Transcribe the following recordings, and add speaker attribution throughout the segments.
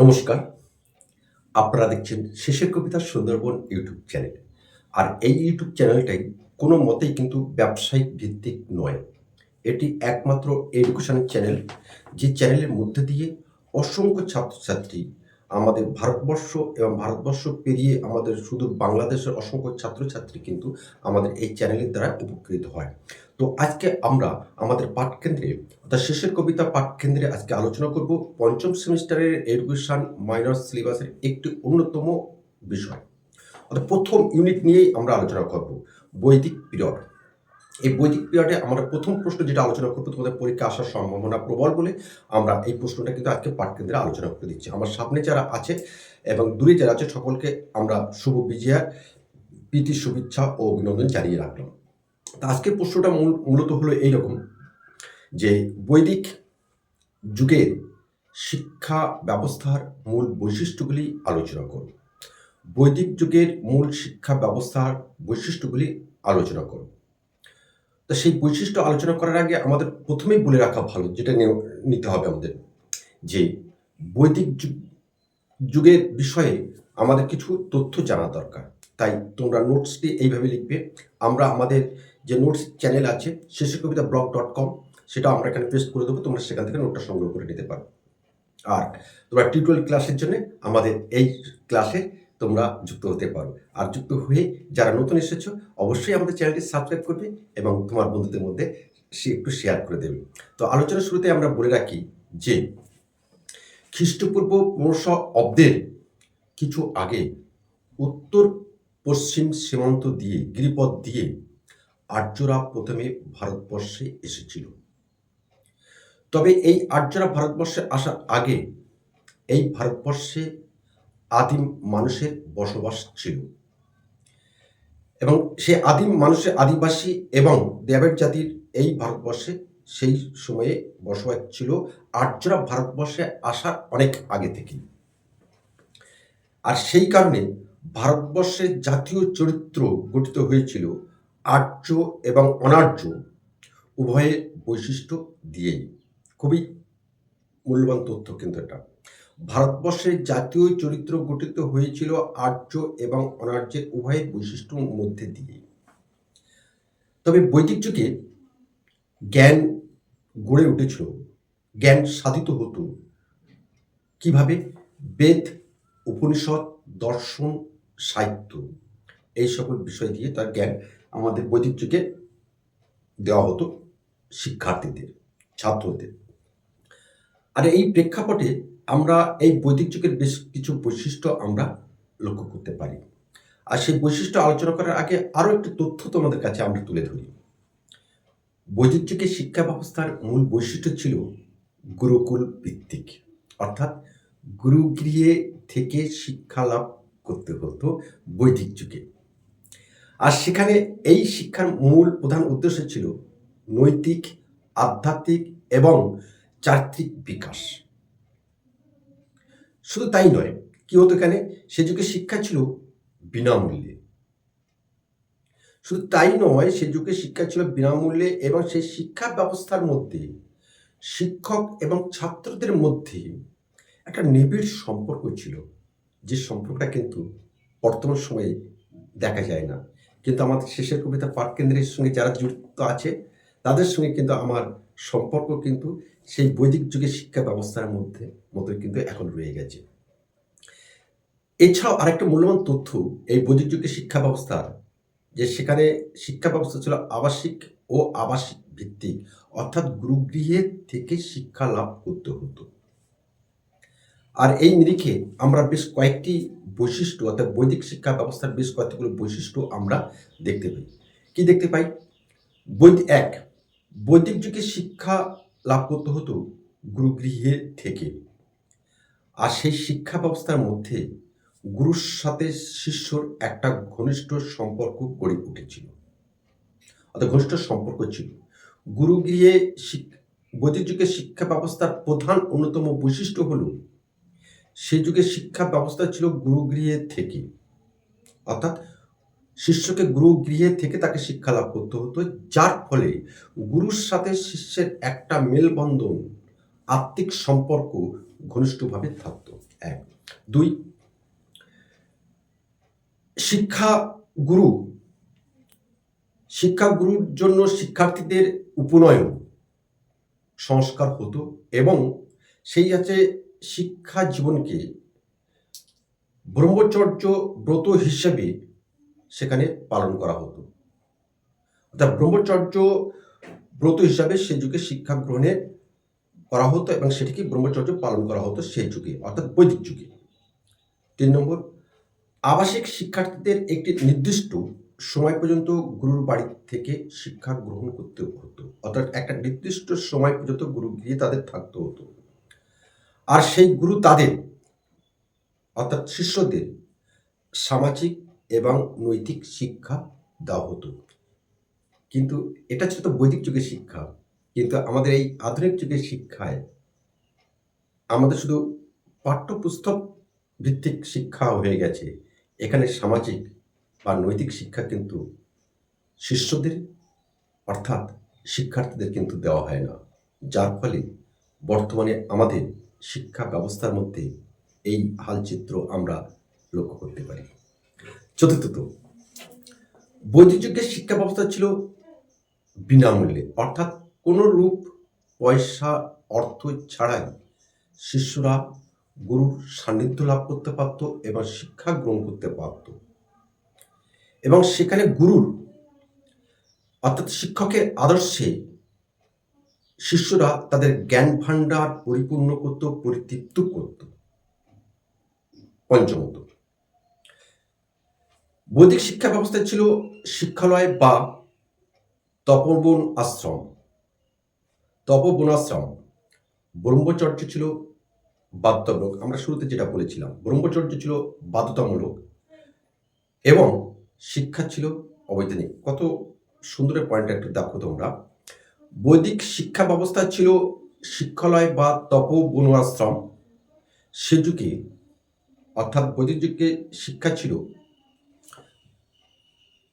Speaker 1: নমস্কার। আপনারা দেখছেন শেষের কবিতার সুন্দরবন ইউটিউব চ্যানেল। আর এই ইউটিউব চ্যানেলটাই কোনো মতেই কিন্তু ব্যবসায়িক ভিত্তিক নয়। এটি একমাত্র এডুকেশন চ্যানেল যে চ্যানেলের মধ্যে দিয়ে অসংখ্য ছাত্রছাত্রী আমাদের ভারতবর্ষ এবং ভারতবর্ষ পেরিয়ে আমাদের শুধু বাংলাদেশের অসংখ্য ছাত্রছাত্রী কিন্তু আমাদের এই চ্যানেলের দ্বারা উপকৃত হয়। তো আজকে আমরা আমাদের পাঠকেন্দ্রে, অর্থাৎ শেষের কবিতা পাঠকেন্দ্রে আজকে আলোচনা করব পঞ্চম সেমিস্টারের এডুকেশন মাইনর সিলেবাসের একটি অন্যতম বিষয়। অর্থাৎ প্রথম ইউনিট নিয়েই আমরা আলোচনা করব বৈদিক পিরিয়ড। এই বৈদিক পিরিয়ডে আমরা প্রথম প্রশ্ন যেটা আলোচনা করব, তোমাদের পরীক্ষা আসার সম্ভাবনা প্রবল বলে আমরা এই প্রশ্নটা কিন্তু আজকে পাঠকেন্দ্রে আলোচনা করে দিচ্ছি। আমার সামনে যারা আছে এবং দূরে যারা আছে, সকলকে আমরা শুভ বিজয়া প্রীতি, শুভেচ্ছা ও অভিনন্দন জানিয়ে রাখলাম। তা আজকের প্রশ্নটা মূল, মূলত হলো এইরকম যে বৈদিক যুগের শিক্ষা ব্যবস্থার মূল বৈশিষ্ট্যগুলি আলোচনা করুন বৈদিক যুগের মূল শিক্ষা ব্যবস্থার বৈশিষ্ট্যগুলি আলোচনা করুন তা সেই বৈশিষ্ট্য আলোচনা করার আগে আমাদের প্রথমেই বলে রাখা ভালো, যেটা নিতে হবে আমাদের, যে বৈদিক যুগ- যুগের বিষয়ে আমাদের কিছু তথ্য জানা দরকার। তাই তোমরা নোটসটি এইভাবে লিখবে। আমরা আমাদের যে নোটস চ্যানেল আছে শেষে কবিতা ব্লগ ডট কম সেটা আমরা এখানে পেস্ট করে দেবো, তোমরা সেখান থেকে নোটটা সংগ্রহ করে নিতে পারো। আর তোমরা টিউটোরিয়াল ক্লাসের জন্য আমাদের এই ক্লাসে তোমরা যুক্ত হতে পারো। আর যুক্ত হয়ে যারা নতুন এসেছ, অবশ্যই আমাদের চ্যানেলটি সাবস্ক্রাইব করবে এবং তোমার বন্ধুদের মধ্যে সে একটু শেয়ার করে দেবে। তো আলোচনার শুরুতে আমরা বলে রাখি যে, খ্রিস্টপূর্ব পনেরোশো অব্দের কিছু আগে উত্তর পশ্চিম সীমান্ত দিয়ে, গিরিপথ দিয়ে আর্যরা প্রথমে ভারতবর্ষে এসেছিল। তবে এই আর্যরা ভারতবর্ষে আসার আগে এই ভারতবর্ষে আদিম মানুষের বসবাস ছিল। এবং সে আদিম মানুষের আদিবাসী এবং দেবের জাতির এই ভারতবর্ষে সেই সময়ে বসবাস ছিল। আর্যরা ভারতবর্ষে আসার অনেক আগে থেকেই। আর সেই কারণে ভারতবর্ষের জাতীয় চরিত্র গঠিত হয়েছিল আর্য এবং অনার্য উভয়ের বৈশিষ্ট্য দিয়েই। খুবই মূল্যবান তথ্য কিন্তু এটা। ভারতবর্ষের জাতীয় চরিত্র গঠিত হয়েছিল আর্য এবং অনার্যের উভয় বৈশিষ্ট্যর মধ্যে দিয়ে। তবে বৈদিক যুগে জ্ঞান গড়ে উঠেছিল, জ্ঞান সাধিত হতো। কীভাবে? বেদ, উপনিষদ, দর্শন, সাহিত্য এই সকল বিষয় দিয়ে তার জ্ঞান আমাদের বৈদিক যুগে দেওয়া হতো শিক্ষার্থীদের, ছাত্রদের। আর এই প্রেক্ষাপটে আমরা এই বৈদিক যুগের বেশ কিছু বৈশিষ্ট্য আমরা লক্ষ্য করতে পারি। আর সেই বৈশিষ্ট্য আলোচনা করার আগে আরও একটি তথ্য তোমাদের কাছে আমরা তুলে ধরি। বৈদিক যুগের শিক্ষা ব্যবস্থার মূল বৈশিষ্ট্য ছিল গুরুকুল ভিত্তিক। অর্থাৎ গুরুগৃহে থেকে শিক্ষা লাভ করতে হতো বৈদিক যুগে। আর সেখানে এই শিক্ষার মূল প্রধান উদ্দেশ্য ছিল নৈতিক, আধ্যাত্মিক এবং চারিত্রিক বিকাশ। শুধু তাই নয়, কি হতো এখানে? সে যুগে শিক্ষা ছিল বিনামূল্যে। শুধু তাই নয়, সে যুগে শিক্ষা ছিল বিনামূল্যে এবং সেই শিক্ষা ব্যবস্থার মধ্যে শিক্ষক এবং ছাত্রদের মধ্যে একটা নিবিড় সম্পর্ক ছিল। যে সম্পর্কটা কিন্তু বর্তমান সময়ে দেখা যায় না। কিন্তু আমাদের শেষের কবিতা পাঠ কেন্দ্রের সঙ্গে যারা যুক্ত আছে, তাদের সঙ্গে কিন্তু আমার সম্পর্ক কিন্তু সেই বৈদিক যুগের শিক্ষা ব্যবস্থার মধ্যে মতো কিন্তু এখন রয়ে গেছে। এছাড়াও আরেকটা মূল্যবান তথ্য, এই বৈদিক যুগের শিক্ষা ব্যবস্থার, যে সেখানে শিক্ষা ব্যবস্থা ছিল আবাসিক ও আবাসিক ভিত্তিক, অর্থাৎ গুরুগৃহে থেকে শিক্ষা লাভ করতে হতো। আর এই নিরিখে আমরা বেশ কয়েকটি বৈশিষ্ট্য, অর্থাৎ বৈদিক শিক্ষা ব্যবস্থার বেশ কয়েকগুলো বৈশিষ্ট্য আমরা দেখতে পাই। কি দেখতে পাই? বৈদিক এক বৈদিক যুগে শিক্ষা লাভ করতে হতো গুরুগৃহে থেকে। আর সেই শিক্ষা ব্যবস্থার মধ্যে গুরুর সাথে শিষ্যর একটা ঘনিষ্ঠ সম্পর্ক গড়ে উঠেছিল। অর্থাৎ ঘনিষ্ঠ সম্পর্ক ছিল। গুরুগৃহে বৈদিক যুগের শিক্ষা ব্যবস্থার প্রধান অন্যতম বৈশিষ্ট্য হলো, সেই যুগে শিক্ষা ব্যবস্থা ছিল গুরুগৃহে থেকে। অর্থাৎ শিষ্যকে গুরু গৃহে থেকে তাকে শিক্ষা লাভ করতে হতো, যার ফলে গুরুর সাথে শিষ্যের একটা মেলবন্ধন, আত্মিক সম্পর্ক ঘনিষ্ঠভাবে থাকতো। এক। দুই, শিক্ষা গুরু, শিক্ষা গুরুর জন্য শিক্ষার্থীদের উপনয়ন সংস্কার হতো এবং সেই আছে শিক্ষা জীবনকে ব্রহ্মচর্য ব্রত হিসেবে সেখানে পালন করা হতো। অর্থাৎ ব্রহ্মচর্য ব্রত হিসাবে সে যুগে শিক্ষা গ্রহণে করা হতো এবং সেটিকে ব্রহ্মচর্য পালন করা হতো সে যুগে, অর্থাৎ বৈদিক যুগে। তিন নম্বর, আবাসিক শিক্ষার্থীদের একটি নির্দিষ্ট সময় পর্যন্ত গুরুর বাড়ি থেকে শিক্ষা গ্রহণ করতে হতো। অর্থাৎ একটা নির্দিষ্ট সময় পর্যন্ত গুরু গিয়ে তাদের থাকতে হতো। আর সেই গুরু তাদের, অর্থাৎ শিষ্যদের, সামাজিক এবং নৈতিক শিক্ষা দেওয়া হতো। কিন্তু এটা ছিল তো বৈদিক যুগের শিক্ষা। কিন্তু আমাদের এই আধুনিক যুগের শিক্ষায় আমাদের শুধু পাঠ্যপুস্তক ভিত্তিক শিক্ষা হয়ে গেছে। এখানে সামাজিক বা নৈতিক শিক্ষা কিন্তু শিষ্যদের অর্থাৎ শিক্ষার্থীদের কিন্তু দেওয়া হয় না। যার ফলে বর্তমানে আমাদের শিক্ষা ব্যবস্থার মধ্যে এই হালচিত্র আমরা লক্ষ্য করতে পারি। চতুর্থত বৈদিক যুগের শিক্ষা ব্যবস্থা ছিল বিনামূল্যে, অর্থাৎ কোনো রূপ, পয়সা, অর্থ ছাড়াই শিষ্যরা গুরুর সান্নিধ্য লাভ করতে পারত এবং শিক্ষা গ্রহণ করতে পারত। এবং সেখানে গুরুর, অর্থাৎ শিক্ষকের আদর্শে শিষ্যরা তাদের জ্ঞান ভাণ্ডার পরিপূর্ণ করত, পরিতৃপ্ত করত। পঞ্চমত বৈদিক শিক্ষা ব্যবস্থা ছিল শিক্ষালয় বা তপবন আশ্রম। তপবনাশ্রম। ব্রহ্মচর্য ছিল বাধ্যতামূলক আমরা শুরুতে যেটা বলেছিলাম, ব্রহ্মচর্য ছিল বাধ্যতামূলক এবং শিক্ষা ছিল অবৈধানিক কত সুন্দর পয়েন্ট একটু দেখো তোমরা। বৈদিক শিক্ষা ব্যবস্থা ছিল শিক্ষালয় বা তপবন আশ্রম সে যুগে অর্থাৎ বৈদিক যুগে শিক্ষা ছিল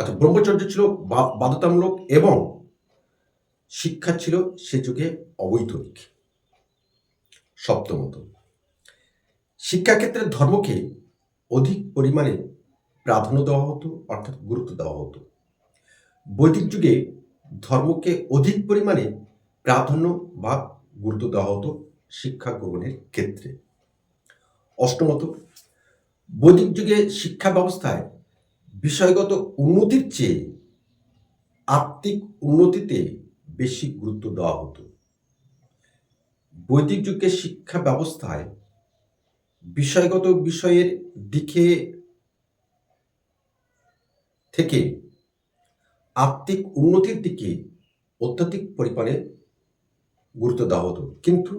Speaker 1: আচ্ছা ব্রহ্মচর্য ছিল বাধ্যতামূলক এবং শিক্ষা ছিল সে যুগে অবৈতনিক। সপ্তমত শিক্ষাক্ষেত্রে ধর্মকে অধিক পরিমাণে প্রাধান্য দেওয়া হতো, অর্থাৎ গুরুত্ব দেওয়া হতো। বৈদিক যুগে ধর্মকে অধিক পরিমাণে প্রাধান্য বা গুরুত্ব দেওয়া হতো শিক্ষা গ্রহণের ক্ষেত্রে। অষ্টমত, বৈদিক যুগে শিক্ষা ব্যবস্থায় বিষয়গত উন্নতির চেয়ে আত্মিক উন্নতিতে বেশি গুরুত্ব দেওয়া হতো। বৈদিক যুগের শিক্ষা ব্যবস্থায় বিষয়গত বিষয়ের দিকে থেকে আত্মিক উন্নতির দিকে অত্যাধিক পরিমাণে গুরুত্ব দেওয়া হতো। কিন্তু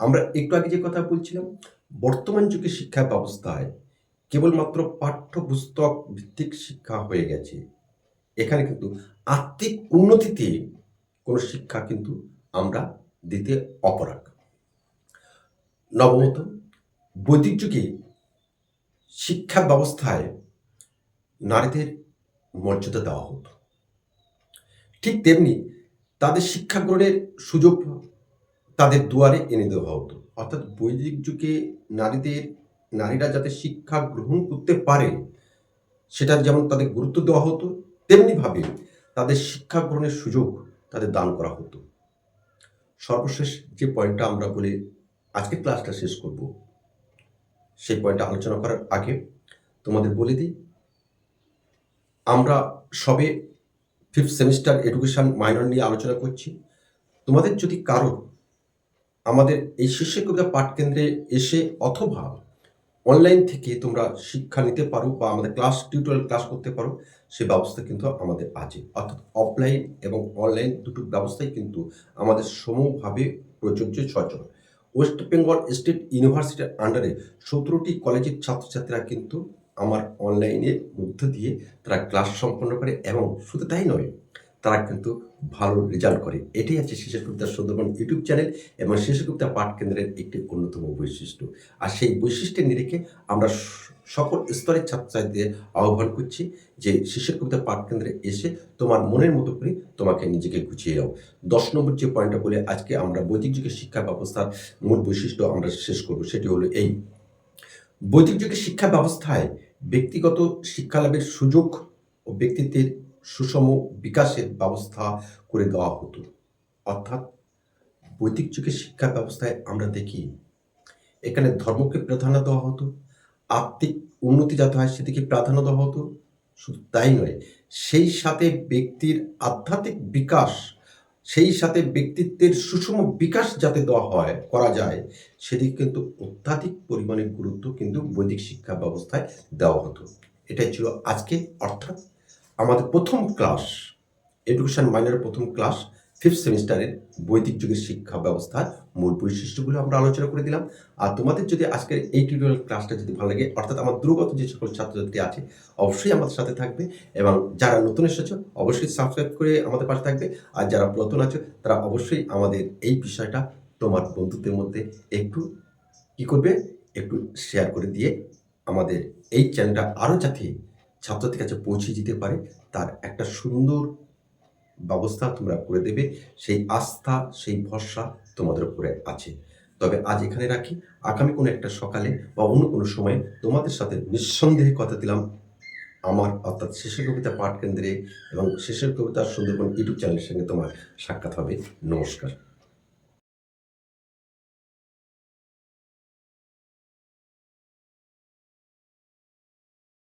Speaker 1: আমরা একটু আগে যে কথা বলছিলাম, বর্তমান যুগের শিক্ষা ব্যবস্থায় কেবলমাত্র পাঠ্যপুস্তক ভিত্তিক শিক্ষা হয়ে গেছে। এখানে কিন্তু আত্মিক উন্নতিতে কোনো শিক্ষা কিন্তু আমরা দিতে অপরাগ। নবমত, বৈদিক যুগে শিক্ষা ব্যবস্থায় নারীদের মর্যাদা দেওয়া হতো। ঠিক তেমনি তাদের শিক্ষা গ্রহণের সুযোগ তাদের দুয়ারে এনে দেওয়া হতো। অর্থাৎ বৈদিক যুগে নারীদের নারীরা যাতে শিক্ষা গ্রহণ করতে পারে সেটা যেমন তাদের গুরুত্ব দেওয়া হতো, তেমনিভাবে তাদের শিক্ষা গ্রহণের সুযোগ তাদের দান করা হতো। সর্বশেষ যে পয়েন্টটা আমরা বলে আজকে ক্লাসটা শেষ করব, সেই পয়েন্টটা আলোচনা করার আগে তোমাদের বলে দিই, আমরা সবে ফিফথ সেমিস্টার এডুকেশন মাইনর নিয়ে আলোচনা করছি। তোমাদের যদি কারও আমাদের এই শিষ্য কবিতা পাঠ কেন্দ্রে এসে অথবা অনলাইন থেকে তোমরা শিক্ষা নিতে পারো বা আমাদের ক্লাস টিউটোরিয়াল ক্লাস করতে পারো, সে ব্যবস্থা কিন্তু আমাদের আছে। অর্থাৎ অফলাইন এবং অনলাইন দুটো ব্যবস্থাই কিন্তু আমাদের সমভাবে প্রযোজ্য সচল। ওয়েস্ট বেঙ্গল স্টেট ইউনিভার্সিটির আন্ডারে সতেরোটি কলেজের ছাত্রছাত্রীরা কিন্তু আমার অনলাইনের মধ্য দিয়ে তারা ক্লাস সম্পন্ন করে এবং শুধু তাই নয়, তারা কিন্তু ভালো রেজাল্ট করে। এটাই আছে শিশুগুপ্তার সুন্দরবন ইউটিউব চ্যানেল এবং শিশুগুপ্তা পাঠ কেন্দ্রের একটি অন্যতম বৈশিষ্ট্য। আর সেই বৈশিষ্ট্যের নিরিখে আমরা সকল স্তরের ছাত্রছাত্রীদের আহ্বান করছি যে শিশুর কবিতা পাঠ কেন্দ্রে এসে তোমার মনের মতো করে তোমাকে নিজেকে গুছিয়ে নাও। দশ নম্বর যে পয়েন্টটা বলে আজকে আমরা বৈদিক যুগের শিক্ষা ব্যবস্থার মূল বৈশিষ্ট্য আমরা শেষ করব সেটি হলো এই। বৈদিক যুগের শিক্ষা ব্যবস্থায় ব্যক্তিগত শিক্ষালাভের সুযোগ ও ব্যক্তিত্বের সুষম বিকাশের ব্যবস্থা করে দেওয়া হতো। অর্থাৎ বৈদিক যুগের শিক্ষা ব্যবস্থায় আমরা দেখি, এখানে ধর্মকে প্রাধান্য দেওয়া হতো, আত্মিক উন্নতি যাতে হয় সেদিকে প্রাধান্য দেওয়া হতো। শুধু তাই নয়, সেই সাথে ব্যক্তির আধ্যাত্মিক বিকাশ, সেই সাথে ব্যক্তিত্বের সুষম বিকাশ যাতে দেওয়া হয়, করা যায়, সেদিকে কিন্তু অত্যাধিক পরিমাণে গুরুত্ব কিন্তু বৈদিক শিক্ষা ব্যবস্থায় দেওয়া হতো। এটাই ছিল আজকে অর্থাৎ আমাদের প্রথম ক্লাস এডুকেশন মাইনের প্রথম ক্লাস ফিফথ সেমিস্টারের বৈদিক যুগের শিক্ষা ব্যবস্থার মূল বৈশিষ্ট্যগুলো আমরা আলোচনা করে দিলাম। আর তোমাদের যদি আজকের এই টিউটোরিয়াল ক্লাসটা যদি ভালো লাগে, অর্থাৎ আমার দূরগত যে সকল ছাত্রছাত্রী আছে, অবশ্যই আমাদের সাথে থাকবে এবং যারা নতুন এসেছ, অবশ্যই সাবস্ক্রাইব করে আমাদের পাশে থাকবে। আর যারা নতুন আছো, তারা অবশ্যই আমাদের এই বিষয়টা তোমার বন্ধুদের মধ্যে একটু কি করবে? একটু শেয়ার করে দিয়ে আমাদের এই চ্যানেলটা আরও যাতে ছাত্রদের কাছে পৌঁছে যেতে পারে, তার একটা সুন্দর ব্যবস্থা তোমরা করে দেবে। সেই আস্থা, সেই ভরসা তোমাদের উপরে আছে। তবে আজ এখানে রাখি। আগামী কোনো একটা সকালে বা অন্য কোনো সময়ে তোমাদের সাথে নিঃসন্দেহে কথা দিলাম। আমার অর্থাৎ শেষের কবিতা পাঠ কেন্দ্রে এবং শেষের কবিতা সুন্দরবন ইউটিউব চ্যানেলের সঙ্গে তোমার সাক্ষাৎ হবে। নমস্কার।